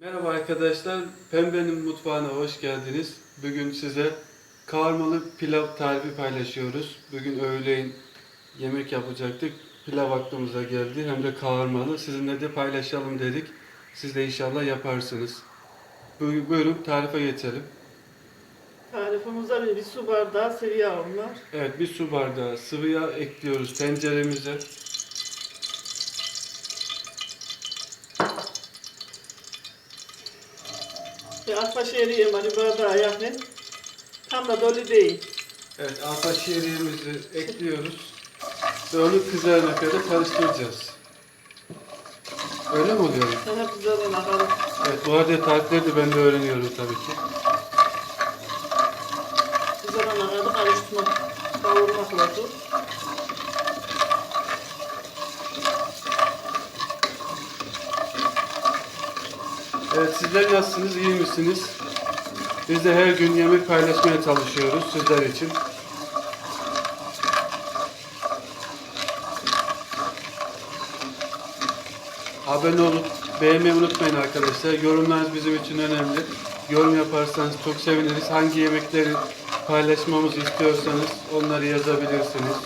Merhaba arkadaşlar, Pembe'nin mutfağına hoş geldiniz. Bugün size kavurmalı pilav tarifi paylaşıyoruz. Bugün öğleyin yemek yapacaktık. Pilav aklımıza geldi hem de kavurmalı. Sizinle de paylaşalım dedik. Siz de inşallah yaparsınız. Bu- Buyurun tarife geçelim. Tarifimizde bir, bir su bardağı sıvı yağım var. Evet bir su bardağı sıvı yağ ekliyoruz tenceremize. Bir arpa şehriyem var bardağa yakın. Tam da dolu değil. Evet arpa şehriyemizi ekliyoruz. Onu kızarana kadar karıştıracağız. Öyle mi oluyor? Hep güzel bakalım. Evet bu arada tarifleri de ben de öğreniyorum tabii ki. Güzel kadar karıştırmak, kavurmak lazım. Evet sizler nasılsınız, iyi misiniz? Biz de her gün yemek paylaşmaya çalışıyoruz sizler için. Abone olup beğenmeyi unutmayın arkadaşlar. Yorumlarınız bizim için önemli. Yorum yaparsanız çok seviniriz. Hangi yemekleri paylaşmamızı istiyorsanız onları yazabilirsiniz.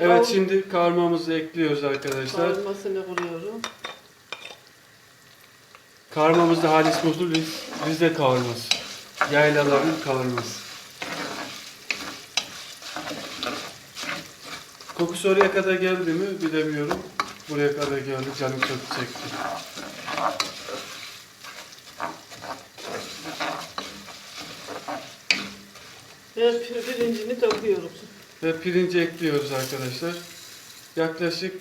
Evet kavur- şimdi kavurmamızı ekliyoruz arkadaşlar. Kavurmasını kuruyorum. Kavurmamızda halis musul Riz, Rize kavurması. Yaylaların kavurması. Kokusu oraya kadar geldi mi bilemiyorum. Buraya kadar geldi canım çok çekti. Pir- pirincini döküyoruz. Ve pirinci ekliyoruz arkadaşlar. Yaklaşık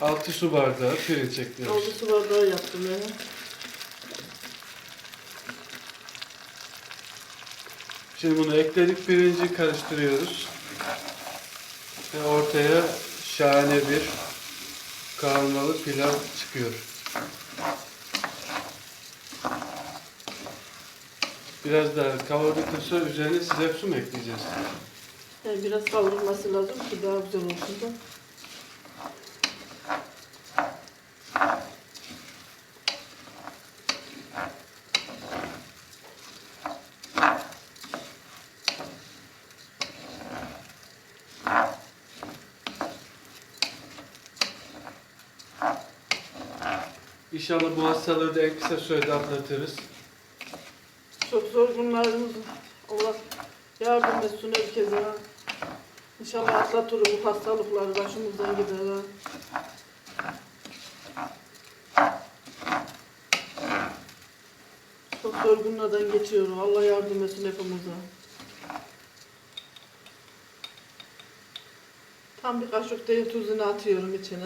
6 su bardağı pirinç ekliyoruz. Oldu su bardağı yaptım yani. Şimdi bunu ekledik pirinci karıştırıyoruz. Ve ortaya şahane bir kavurmalı pilav çıkıyor. Biraz daha kavurduktan sonra üzerine size su mu ekleyeceğiz? Yani biraz kavrulması lazım ki daha güzel olsun da. İnşallah bu hastalığı da en kısa sürede atlatırız. Çok zor günlerimiz. Allah yardım etsin herkese. İnşallah atlatırız bu hastalıkları başımızdan gider. Çok zor geçiyorum. Allah yardım etsin hepimize. Tam bir kaşık değil tuzunu atıyorum içine.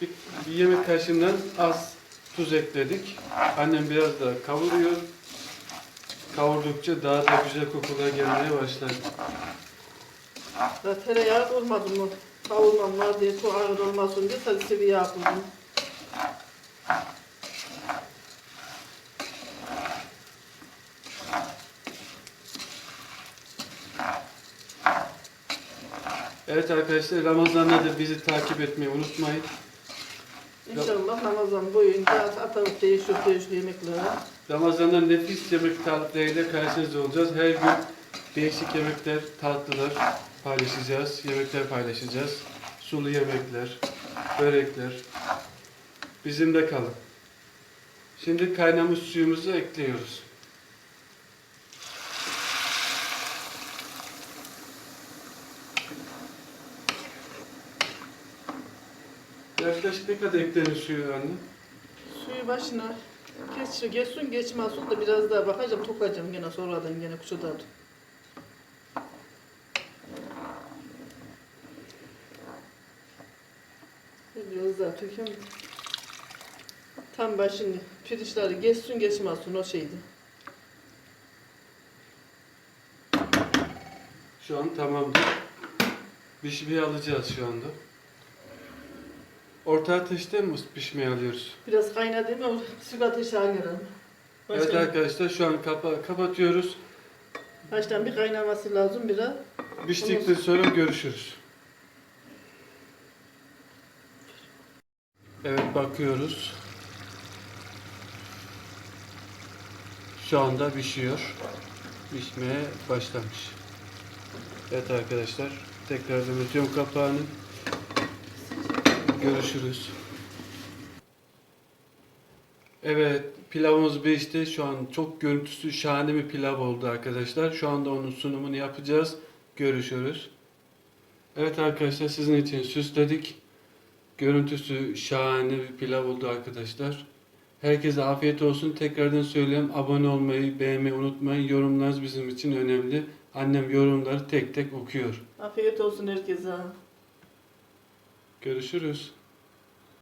Bir, bir yemek kaşığından az tuz ekledik. Annem biraz daha kavuruyor. Kavurdukça daha da güzel kokular gelmeye başlar. Ya tereyağı olmadı mı? Kavurmam var diye çok ağır olmasın diye sıvı yağ koydum. Evet arkadaşlar Ramazan'da da bizi takip etmeyi unutmayın. İnşallah Ramazan boyunca at- atarıp değişiyor değişiyor yemekleri. Ramazan'da nefis yemek tarifleriyle karşınızda olacağız. Her gün değişik yemekler, tatlılar paylaşacağız. Yemekler paylaşacağız. Sulu yemekler, börekler. Bizimle kalın. Şimdi kaynamış suyumuzu ekliyoruz. Yaklaşık ne kadar eklenir suyu anne? Suyu başına geç, geçsin geçmezsin da biraz daha bakacağım tokacağım gene sonradan gene kuşadan. Biraz daha tökeyim. Tam başını pirinçleri geçsin geçmezsin o şeydi. Şu an tamamdır. Pişmeye alacağız şu anda. Orta ateşte mi pişmeye alıyoruz? Biraz kaynadı mı sıvı ateşe alıyorum. Evet arkadaşlar şu an kapa kapatıyoruz. baştan bir kaynaması lazım biraz. Piştikten sonra görüşürüz. Evet bakıyoruz. Şu anda pişiyor. Pişmeye başlamış. Evet arkadaşlar tekrardan açıyorum kapağını. Görüşürüz. Evet pilavımız pişti. Şu an çok görüntüsü şahane bir pilav oldu arkadaşlar. Şu anda onun sunumunu yapacağız. Görüşürüz. Evet arkadaşlar sizin için süsledik. Görüntüsü şahane bir pilav oldu arkadaşlar. Herkese afiyet olsun. Tekrardan söyleyeyim abone olmayı, beğenmeyi unutmayın. Yorumlarınız bizim için önemli. Annem yorumları tek tek okuyor. Afiyet olsun herkese. Görüşürüz.